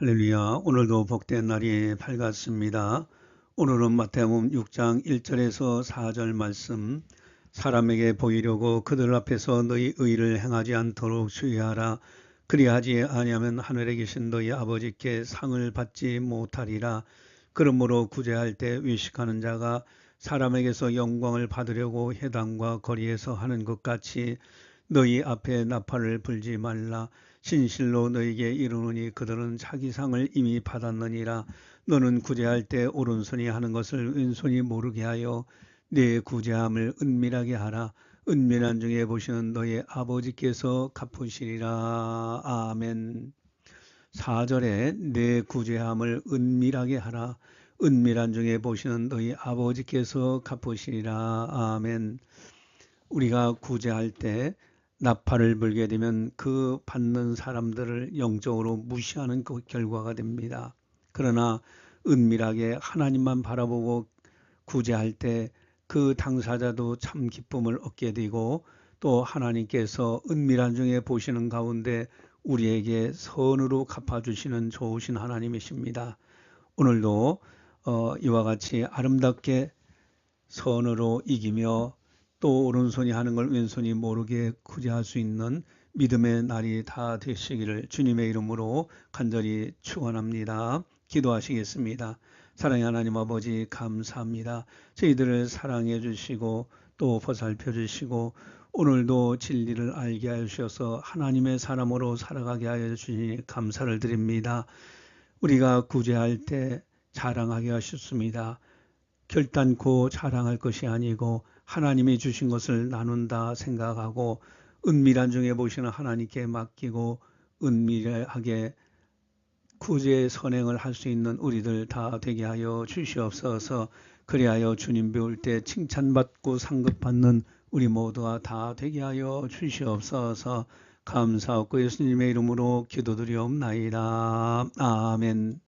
할렐루야. 오늘도 복된 날이 밝았습니다. 오늘은 마태복음 6장 1절에서 4절 말씀 사람에게 보이려고 그들 앞에서 너희 의를 행하지 않도록 주의하라. 그리하지 아니하면 하늘에 계신 너희 아버지께 상을 받지 못하리라. 그러므로 구제할 때 위식하는 자가 사람에게서 영광을 받으려고 해당과 거리에서 하는 것 같이 너희 앞에 나팔을 불지 말라. 진실로 너에게 이르노니 그들은 자기 상을 이미 받았느니라. 너는 구제할 때 오른손이 하는 것을 왼손이 모르게 하여 내 구제함을 은밀하게 하라. 은밀한 중에 보시는 너의 아버지께서 갚으시리라. 아멘. 4절에 내 구제함을 은밀하게 하라. 은밀한 중에 보시는 너희 아버지께서 갚으시리라. 아멘. 우리가 구제할 때 나팔을 불게 되면 그 받는 사람들을 영적으로 무시하는 그 결과가 됩니다. 그러나 은밀하게 하나님만 바라보고 구제할 때 그 당사자도 참 기쁨을 얻게 되고 또 하나님께서 은밀한 중에 보시는 가운데 우리에게 선으로 갚아주시는 좋으신 하나님이십니다. 오늘도 어, 이와 같이 아름답게 선으로 이기며 또 오른손이 하는 걸 왼손이 모르게 구제할 수 있는 믿음의 날이 다 되시기를 주님의 이름으로 간절히 축원합니다. 기도하시겠습니다. 사랑의 하나님 아버지 감사합니다. 저희들을 사랑해 주시고 또 보살펴 주시고 오늘도 진리를 알게 하여 주셔서 하나님의 사람으로 살아가게 하여 주시니 감사를 드립니다. 우리가 구제할 때 자랑하게 하셨습니다. 결단코 자랑할 것이 아니고 하나님이 주신 것을 나눈다 생각하고 은밀한 중에 보시는 하나님께 맡기고 은밀하게 구제 선행을 할 수 있는 우리들 다 되게 하여 주시옵소서. 그리하여 주님 배울 때 칭찬받고 상급받는 우리 모두가 다 되게 하여 주시옵소서. 감사하고 예수님의 이름으로 기도드리옵나이다. 아멘.